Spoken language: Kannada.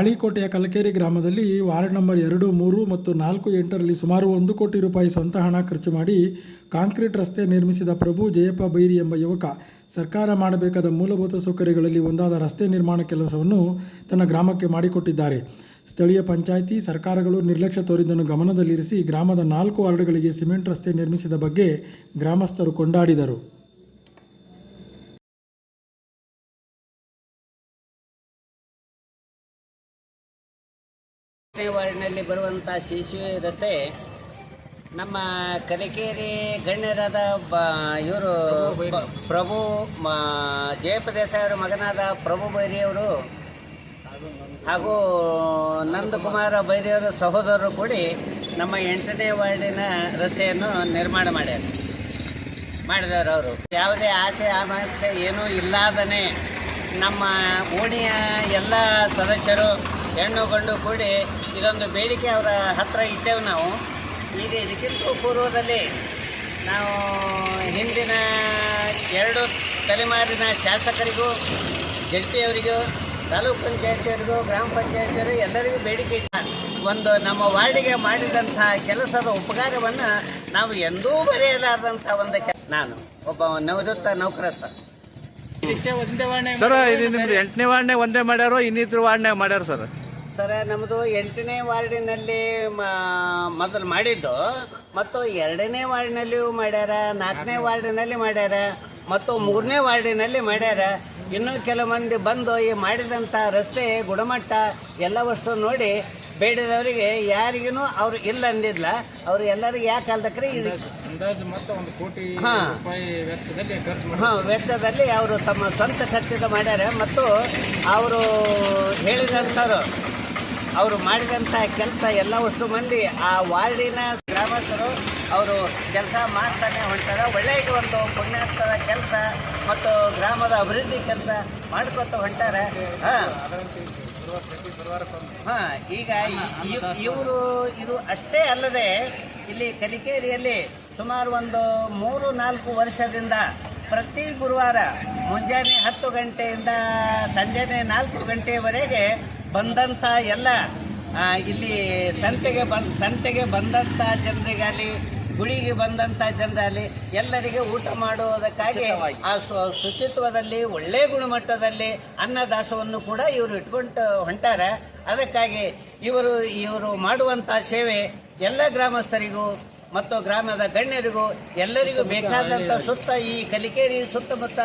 ತಾಳಿಕೋಟೆಯ ಕಲಕೇರಿ ಗ್ರಾಮದಲ್ಲಿ ವಾರ್ಡ್ ನಂಬರ್ ಎರಡು, ಮೂರು ಮತ್ತು ನಾಲ್ಕು, ಎಂಟರಲ್ಲಿ ಸುಮಾರು ಒಂದು ಕೋಟಿ ರೂಪಾಯಿ ಸ್ವಂತ ಹಣ ಖರ್ಚು ಮಾಡಿ ಕಾಂಕ್ರೀಟ್ ರಸ್ತೆ ನಿರ್ಮಿಸಿದ ಪ್ರಭು ಜಯಪ್ಪ ಬೈರಿ ಎಂಬ ಯುವಕ ಸರ್ಕಾರ ಮಾಡಬೇಕಾದ ಮೂಲಭೂತ ಸೌಕರ್ಯಗಳಲ್ಲಿ ಒಂದಾದ ರಸ್ತೆ ನಿರ್ಮಾಣ ಕೆಲಸವನ್ನು ತನ್ನ ಗ್ರಾಮಕ್ಕೆ ಮಾಡಿಕೊಟ್ಟಿದ್ದಾರೆ. ಸ್ಥಳೀಯ ಪಂಚಾಯಿತಿ, ಸರ್ಕಾರಗಳು ನಿರ್ಲಕ್ಷ್ಯ ತೋರಿದ್ದನ್ನು ಗಮನದಲ್ಲಿರಿಸಿ ಗ್ರಾಮದ ನಾಲ್ಕು ವಾರ್ಡ್ಗಳಿಗೆ ಸಿಮೆಂಟ್ ರಸ್ತೆ ನಿರ್ಮಿಸಿದ ಬಗ್ಗೆ ಗ್ರಾಮಸ್ಥರು ಕೊಂಡಾಡಿದರು. ವಾರ್ಡ್ನಲ್ಲಿ ಬರುವಂಥ ಶಿಶುವೆ ರಸ್ತೆ ನಮ್ಮ ಕಲಿಕೇರಿ ಗಣ್ಯರಾದ ಬ, ಇವರು ಪ್ರಭು, ಮ- ದೇಸಾಯಿ ಅವರ ಮಗನಾದ ಪ್ರಭು ಬೈರಿಯವರು ಹಾಗೂ ನಂದಕುಮಾರ ಬೈರಿಯವರ ಸಹೋದರರು ಕೂಡಿ ನಮ್ಮ ಎಂಟನೇ ವಾರ್ಡಿನ ರಸ್ತೆಯನ್ನು ನಿರ್ಮಾಣ ಮಾಡ್ಯಾರ. ಮಾಡಿದವರು ಅವರು. ಯಾವುದೇ ಆಸೆ ಆಕಾಂಕ್ಷೆ ಏನೂ ಇಲ್ಲದನೇ ನಮ್ಮ ಓಣಿಯ ಎಲ್ಲ ಸದಸ್ಯರು ಹೆಣ್ಣು ಗಂಡು ಕೂಡಿ ಇದೊಂದು ಬೇಡಿಕೆ ಅವರ ಹತ್ತಿರ ಇಟ್ಟೆವು ನಾವು. ಈಗ ಇದಕ್ಕಿಂತ ಪೂರ್ವದಲ್ಲಿ ನಾವು ಹಿಂದಿನ ಎರಡು ತಲೆಮಾರಿನ ಶಾಸಕರಿಗೂ ಜಡ್ಪಿಯವರಿಗೂ ತಾಲೂಕು ಪಂಚಾಯತಿಯವರಿಗೂ ಗ್ರಾಮ ಪಂಚಾಯತಿಯವರು ಎಲ್ಲರಿಗೂ ಬೇಡಿಕೆ ಇತ್ತು ಒಂದು ನಮ್ಮ ವಾರ್ಡಿಗೆ ಮಾಡಿದಂಥ ಕೆಲಸದ ಉಪಕಾರವನ್ನು ನಾವು ಎಂದೂ ಬರೆಯಲಾರದಂಥ ಒಂದು ಕೆ ನಾನು ಒಬ್ಬ ನಿವೃತ್ತ ನೌಕರಸ್ಥ. ಸರ್ ಇದು ನಿಮ್ದು ಎಂಟನೇ ವಾರ್ಡ್ನೇ ಒಂದೇ ಮಾಡ್ಯಾರೋ ಇನ್ನಿತರ ವಾರ್ಡ್ನಾಗ ಮಾಡ್ಯಾರ ಸರ್? ಸರ ನಮ್ಮದು ಎಂಟನೇ ವಾರ್ಡಿನಲ್ಲಿ ಮೊದಲು ಮಾಡಿದ್ದು. ಮತ್ತು ಎರಡನೇ ವಾರ್ಡಿನಲ್ಲಿಯೂ ಮಾಡ್ಯಾರ ನಾಲ್ಕನೇ ವಾರ್ಡಿನಲ್ಲಿ ಮಾಡ್ಯಾರ ಮತ್ತು ಮೂರನೇ ವಾರ್ಡಿನಲ್ಲಿ ಮಾಡ್ಯಾರ. ಇನ್ನೂ ಕೆಲವು ಮಂದಿ ಬಂದು ಈ ಮಾಡಿದಂಥ ರಸ್ತೆ ಗುಣಮಟ್ಟ ಎಲ್ಲವಷ್ಟು ನೋಡಿ ಬೇಡಿದವರಿಗೆ ಯಾರಿಗೂ ಅವ್ರು ಇಲ್ಲ ಅಂದಿಲ್ಲ ಅವ್ರು ಎಲ್ಲರಿಗೂ ಯಾಕೆ ಅಲ್ದಕ್ರೆ ಕೋಟಿ ಹಾಂ. ವೆಚ್ಚದಲ್ಲಿ ಅವರು ತಮ್ಮ ಸ್ವಂತ ಖರ್ಚಿದ ಮಾಡ್ಯಾರ. ಮತ್ತು ಅವರು ಹೇಳಿದಂಥವ್ರು ಅವರು ಮಾಡಿದಂಥ ಕೆಲಸ ಎಲ್ಲವಷ್ಟು ಮಂದಿ ಆ ವಾರ್ಡಿನ ಗ್ರಾಮಸ್ಥರು ಅವರು ಕೆಲಸ ಮಾಡ್ತಾನೆ ಹೊಂಟಾರೆ. ಒಳ್ಳೆಯ ಒಂದು ಪುಣ್ಯಾತ್ಮದ ಕೆಲಸ ಮತ್ತು ಗ್ರಾಮದ ಅಭಿವೃದ್ಧಿ ಕೆಲಸ ಮಾಡ್ಕೊತ ಹೊಂಟಾರೆ. ಹಾಂ. ಈಗ ಇವರು ಇದು ಅಷ್ಟೇ ಅಲ್ಲದೆ ಇಲ್ಲಿ ಕಲಿಕೇರಿಯಲ್ಲಿ ಸುಮಾರು ಒಂದು ಮೂರು ನಾಲ್ಕು ವರ್ಷದಿಂದ ಪ್ರತಿ ಗುರುವಾರ ಮುಂಜಾನೆ ಹತ್ತು ಗಂಟೆಯಿಂದ ಸಂಜೆನೆ ನಾಲ್ಕು ಗಂಟೆಯವರೆಗೆ ಬಂದಂಥ ಎಲ್ಲ ಇಲ್ಲಿ ಸಂತೆಗೆ ಬಂದು ಸಂತೆಗೆ ಬಂದಂಥ ಜನರಿಗಾಗಲಿ ಗುಡಿಗೆ ಬಂದಂಥ ಜನರಲ್ಲಿ ಎಲ್ಲರಿಗೆ ಊಟ ಮಾಡುವುದಕ್ಕಾಗಿ ಆ ಶುಚಿತ್ವದಲ್ಲಿ ಒಳ್ಳೆ ಗುಣಮಟ್ಟದಲ್ಲಿ ಅನ್ನದಾಸವನ್ನು ಕೂಡ ಇವರು ಇಟ್ಕೊಂಡು ಹೊಂಟಾರೆ. ಅದಕ್ಕಾಗಿ ಇವರು ಇವರು ಮಾಡುವಂಥ ಸೇವೆ ಎಲ್ಲ ಗ್ರಾಮಸ್ಥರಿಗೂ ಮತ್ತು ಗ್ರಾಮದ ಗಣ್ಯರಿಗೂ ಎಲ್ಲರಿಗೂ ಬೇಕಾದಂಥ ಸುತ್ತ ಈ ಕಲಿಕೇರಿ ಸುತ್ತಮುತ್ತ